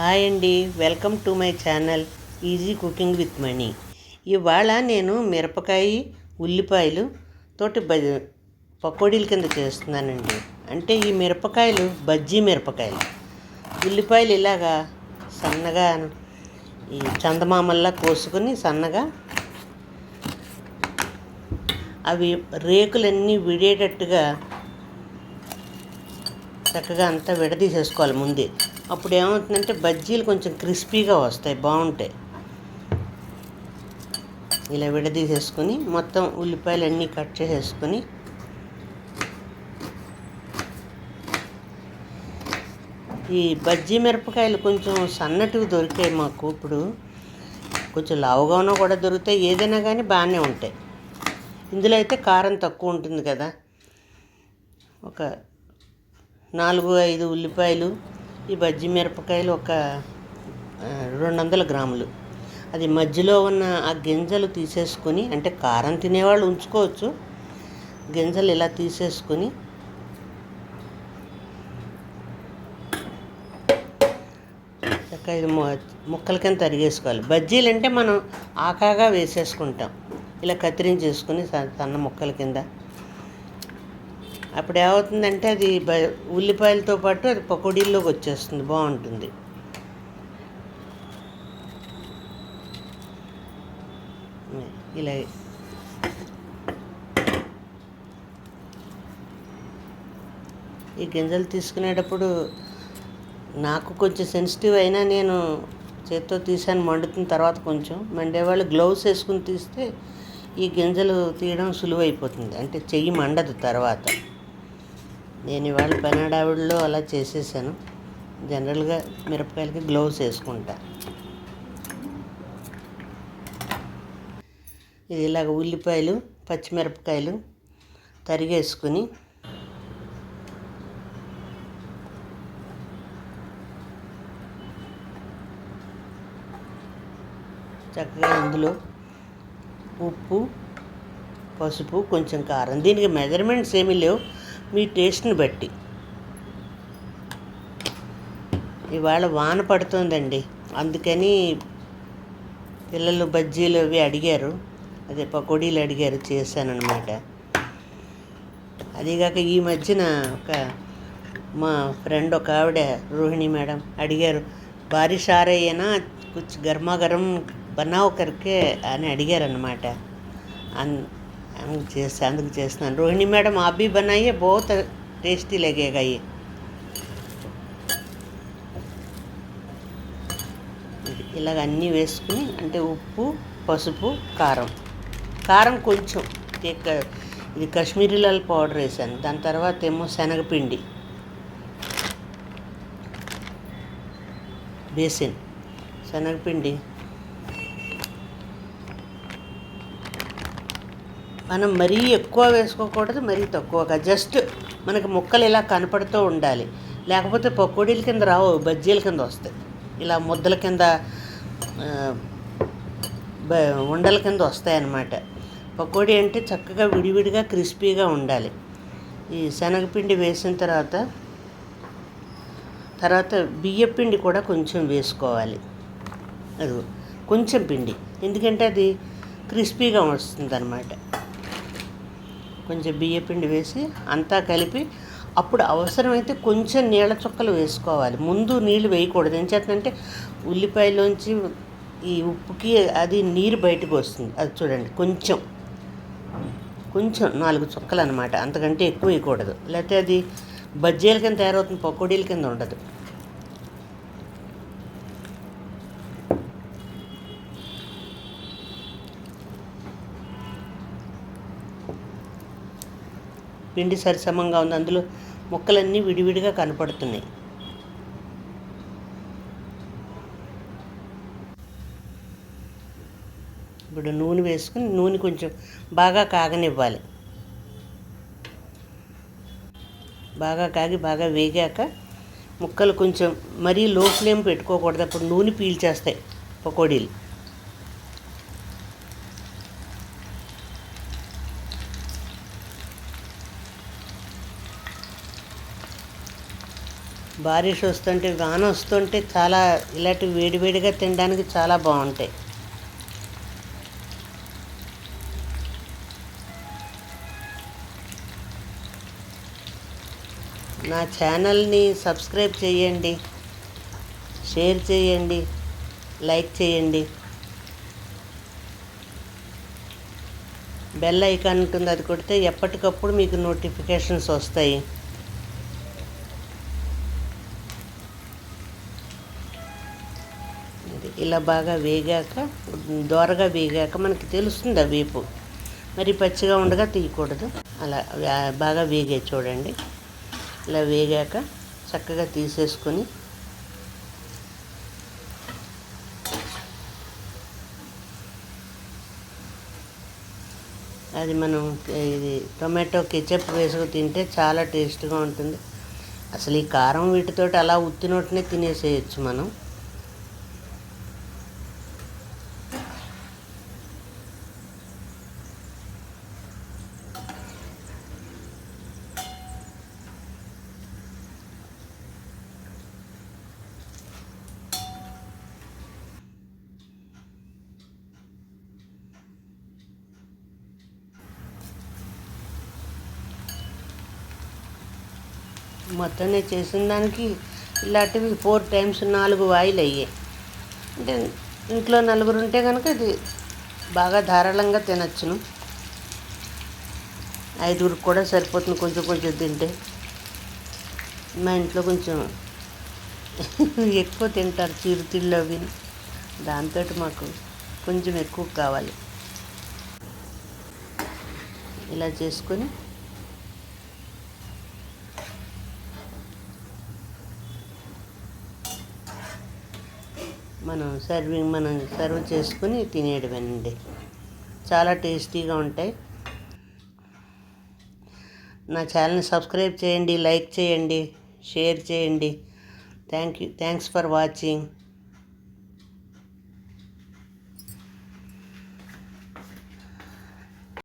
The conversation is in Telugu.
హాయ్ అండి welcome to my channel easy cooking with Mani ఇవాళ నేను మిరపకాయ ఉల్లిపాయలు తోటి బ పకోడీల కింద చేస్తున్నానండి. అంటే ఈ మిరపకాయలు బజ్జీ మిరపకాయలు. ఉల్లిపాయలు ఇలాగా సన్నగా ఈ చందమామల్లా కోసుకొని సన్నగా అవి రేకులన్నీ విడేటట్టుగా చక్కగా అంతా విడదీసేసుకోవాలి ముందే. అప్పుడు ఏమవుతుందంటే బజ్జీలు కొంచెం క్రిస్పీగా వస్తాయి బాగుంటాయి. ఇలా విడదీసేసుకొని మొత్తం ఉల్లిపాయలు అన్నీ కట్ చేసేసుకొని ఈ బజ్జీ మిరపకాయలు కొంచెం సన్నటివి దొరికాయి మాకు ఇప్పుడు. కొంచెం లావుగానో కూడా దొరుకుతాయి ఏదైనా కానీ బాగానే ఉంటాయి. ఇందులో అయితే కారం తక్కువ ఉంటుంది కదా. ఒక నాలుగు ఐదు ఉల్లిపాయలు ఈ బజ్జి మిరపకాయలు ఒక రెండు వందల గ్రాములు. అది మధ్యలో ఉన్న ఆ గింజలు తీసేసుకొని అంటే కారం తినేవాళ్ళు ఉంచుకోవచ్చు. గింజలు ఇలా తీసేసుకొని ఇది ముక్కల కింద తరిగేసుకోవాలి. బజ్జీలు అంటే మనం ఆకాగా వేసేసుకుంటాం. ఇలా కత్తిరించేసుకుని సన్న ముక్కల కింద. అప్పుడు ఏమవుతుందంటే అది బ ఉల్లిపాయలతో పాటు అది పకోడీల్లోకి వచ్చేస్తుంది బాగుంటుంది. ఇలా ఈ గింజలు తీసుకునేటప్పుడు నాకు కొంచెం సెన్సిటివ్ అయినా నేను చేత్తో తీసాను మండుతున్న తర్వాత కొంచెం. మండేవాళ్ళు గ్లౌస్ వేసుకుని తీస్తే ఈ గింజలు తీయడం సులువైపోతుంది. అంటే చెయ్యి మండదు తర్వాత. నేను ఇవాళ పెనాడావిడిలో అలా చేసేసాను. జనరల్గా మిరపకాయలకి గ్లౌస్ వేసుకుంటా. ఇది ఇలాగ ఉల్లిపాయలు పచ్చిమిరపకాయలు తరిగేసుకుని చక్కగా ఇందులో ఉప్పు పసుపు కొంచెం కారం. దీనికి మెజర్మెంట్స్ ఏమీ లేవు. మీ టేస్ట్ని బట్టి. ఇవాళ వాన పడుతుందండి. అందుకని పిల్లలు బజ్జీలు అవి అడిగారు. అదే పకోడీలు అడిగారు చేశానమాట అదిగాక ఈ మధ్యన ఒక మా ఫ్రెండ్ ఒక ఆవిడ రోహిణి మేడం అడిగారు భారీ సారయ్యేనా కొంచెం గర్మాగరం బనావ్ కరికే? అని అడిగారనమాట అన్ అందుకు చేస్తా అందుకు చేస్తున్నాను రోహిణి మేడం आप भी बनाइए बहुत टेस्टी लगेगा ये ఇది ఇలాగ అన్నీ వేసుకుని అంటే ఉప్పు పసుపు కారం కారం కొంచెం ఇక- ఇది కాశ్మీరీ లాల్ పౌడర్ వేసాను దాని తర్వాత ఏమో శనగపిండి బేసిన్ శనగపిండి మనం మరీ ఎక్కువ వేసుకోకూడదు మరీ తక్కువగా. జస్ట్ మనకి ముక్కలు ఇలా కనపడుతూ ఉండాలి. లేకపోతే పకోడీల కింద రావు బజ్జీల కింద వస్తాయి. ఇలా ముద్దల కింద బ- ఉండల కింద వస్తాయి అన్నమాట పకోడీ అంటే చక్కగా విడివిడిగా క్రిస్పీగా ఉండాలి. ఈ శనగపిండి వేసిన తర్వాత తర్వాత బియ్యపిండి కూడా కొంచెం వేసుకోవాలి. అది కొంచెం పిండి. ఎందుకంటే అది క్రిస్పీగా వస్తుంది అన్నమాట కొంచెం బియ్యపిండి వేసి అంతా కలిపి అప్పుడు అవసరమైతే కొంచెం నీళ్ళ చుక్కలు వేసుకోవాలి. ముందు నీళ్ళు వేయకూడదు. ఏం చేస్తుందంటే ఉల్లిపాయలోంచి ఈ ఉప్పుకి అది నీరు బయటకు వస్తుంది. అది చూడండి కొంచెం కొంచెం నాలుగు చుక్కలు అనమాట అంతకంటే ఎక్కువ వేయకూడదు. లేకపోతే అది బజ్జీల కింద తయారవుతుంది పకోడీల కింద ఉండదు. పిండి సరిసమంగా ఉంది. అందులో ముక్కలన్నీ విడివిడిగా కనపడుతున్నాయి. ఇప్పుడు నూనె వేసుకుని నూనె కొంచెం బాగా కాగనివ్వాలి. బాగా కాగి బాగా వేగాక ముక్కలు కొంచెం మరీ లో ఫ్లేమ్ పెట్టుకోకూడదు. అప్పుడు నూనె పీల్చేస్తాయి పకోడీలు. బారిష్ వస్తుంటే వాన వస్తుంటే చాలా ఇలాంటి వేడివేడిగా తినడానికి చాలా బాగుంటాయి. నా ఛానల్ని సబ్స్క్రైబ్ చేయండి షేర్ చేయండి లైక్ చేయండి. బెల్ ఐకాన్ ఉంటుంది అది కొడితే ఎప్పటికప్పుడు మీకు నోటిఫికేషన్స్ వస్తాయి. ఉంటుంది. ఇలా బాగా వేగాక దోరగా వేగాక మనకి తెలుస్తుంది ఆ వేపు. మరి పచ్చిగా ఉండగా తీయకూడదు. అలా బాగా వేగే చూడండి. ఇలా వేగాక చక్కగా తీసేసుకొని అది మనం ఇది టొమాటో కెచప్ వేసుకు తింటే చాలా టేస్ట్గా ఉంటుంది. అసలు ఈ కారం వీటితోటి అలా ఉత్తినోటినే తినేసేయచ్చు మనం. మొత్తం నేను చేసిన దానికి ఇలాంటివి ఫోర్ టైమ్స్ నాలుగు వాయిల్ అయ్యాయి. అంటే ఇంట్లో నలుగురు ఉంటే కనుక ఇది బాగా ధారాళంగా తినచ్చును. ఐదుగురికి కూడా సరిపోతుంది కొంచెం కొంచెం తింటే. మా ఇంట్లో కొంచెం ఎక్కువ తింటారు చిరుతిళ్ళు అవి. దాంతో మాకు కొంచెం ఎక్కువ కావాలి. ఇలా చేసుకొని మనం సర్వింగ్ మనం సర్వ్ చేసుకుని తినేయడమేనండి. చాలా టేస్టీగా ఉంటాయి. నా ఛానల్ని సబ్స్క్రైబ్ చేయండి లైక్ చేయండి షేర్ చేయండి. Thank you thanks for watching